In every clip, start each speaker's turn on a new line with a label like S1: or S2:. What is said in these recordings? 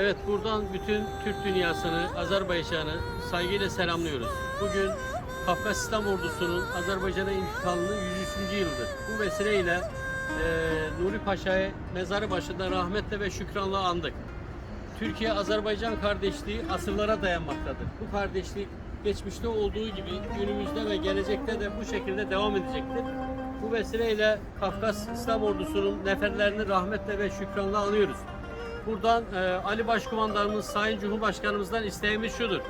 S1: Evet buradan bütün Türk dünyasını, Azerbaycan'ı saygıyla selamlıyoruz. Bugün Kafkas İslam Ordusu'nun Azerbaycan'a intikalının 103. yılıdır. Bu vesileyle eee Nuri Paşa'yı mezarı başında rahmetle ve şükranla andık. Türkiye-Azerbaycan kardeşliği asırlara dayanmaktadır. Bu kardeşlik geçmişte olduğu gibi günümüzde ve gelecekte de bu şekilde devam edecektir. Bu vesileyle Kafkas İslam Ordusu'nun neferlerini rahmetle ve şükranla anıyoruz. Buradan e, Ali Başkumandanımız, Sayın Cumhurbaşkanımızdan isteğimiz şudur.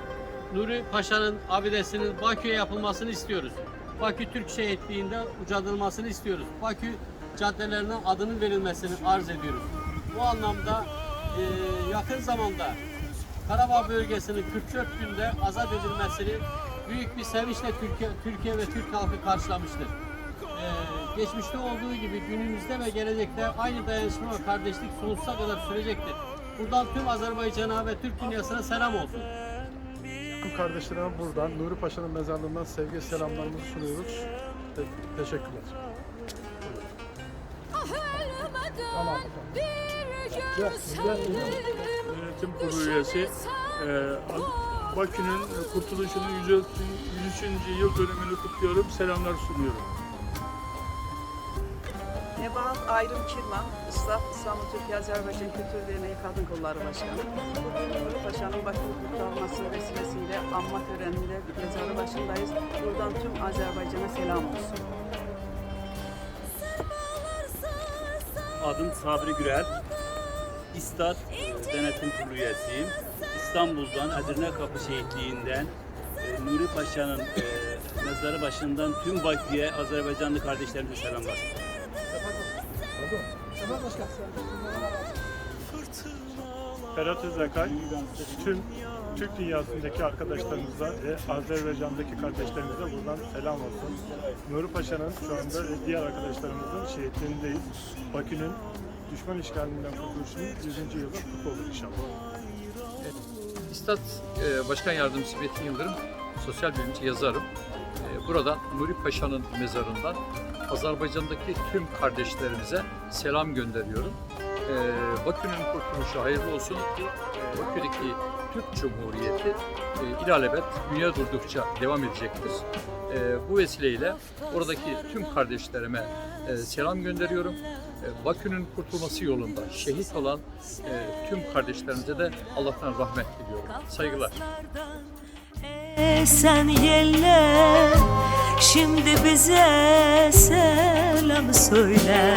S1: Nuri Paşa'nın abidesinin Bakü'ye yapılmasını istiyoruz. Bakü Türk şehitliğinde ucadılmasını istiyoruz. Bakü caddelerine adının verilmesini arz ediyoruz. Bu anlamda e, yakın zamanda Karabağ bölgesinin 44 günde azat edilmesini büyük bir sevinçle Türkiye, Türkiye ve Türk halkı karşılamıştır. Ee, geçmişte olduğu gibi günümüzde ve gelecekte aynı dayanışma ve kardeşlik sonsuza kadar sürecektir. Buradan tüm Azerbaycan'a ve Türk dünyasına selam olsun.
S2: Tüm kardeşlerime buradan Nuri Paşa'nın mezarlığından sevgi selamlarımızı sunuyoruz. Te- teşekkürler.
S3: Tamam.
S4: Yönetim Kurulu üyesi e, Bakü'nün kurtuluşunun 103. 103. yıl dönümünü kutluyorum. Selamlar sunuyorum.
S5: Nebahat Ayrım Kirman, İslam, İstanbul Türkiye Azerbaycan Kültür Derneği Kadın Kolları Başkanı. Bugün Nuri Paşa'nın Bakü'nün kutlanması vesilesiyle anma töreninde mezarı başındayız. Buradan tüm Azerbaycan'a selam olsun.
S6: Adım Sabri Gürel. İstat Denetim Kurulu üyesiyim. İstanbul'dan Edirne Kapı Şehitliği'nden e, Nuri Paşa'nın e, mezarı başından tüm Bakü'ye Azerbaycanlı kardeşlerimize selamlar.
S2: Ferhat Özakay, tüm Türk dünyasındaki arkadaşlarımıza ve Azerbaycan'daki kardeşlerimize buradan selam olsun. Nuri Paşa'nın şu anda ve diğer arkadaşlarımızın şehitliğindeyiz. Bakü'nün düşman işgalinden kurtuluşunun 100. yılı kutlu olur inşallah.
S7: İstat e, Başkan Yardımcısı Metin Yıldırım, sosyal bilimci yazarım. E, Buradan Nuri Paşa'nın mezarından Azerbaycan'daki tüm kardeşlerimize selam gönderiyorum. E, Bakü'nün kurtuluşu hayırlı olsun ki e, Bakü'deki Türk Cumhuriyeti e, ilelebet dünya durdukça devam edecektir. E, Bu vesileyle oradaki tüm kardeşlerime e, selam gönderiyorum. E, Bakü'nün kurtulması yolunda şehit olan e, tüm kardeşlerimize de Allah'tan rahmet diliyorum. Saygılar.
S3: Sen yeller şimdi bize selam söyle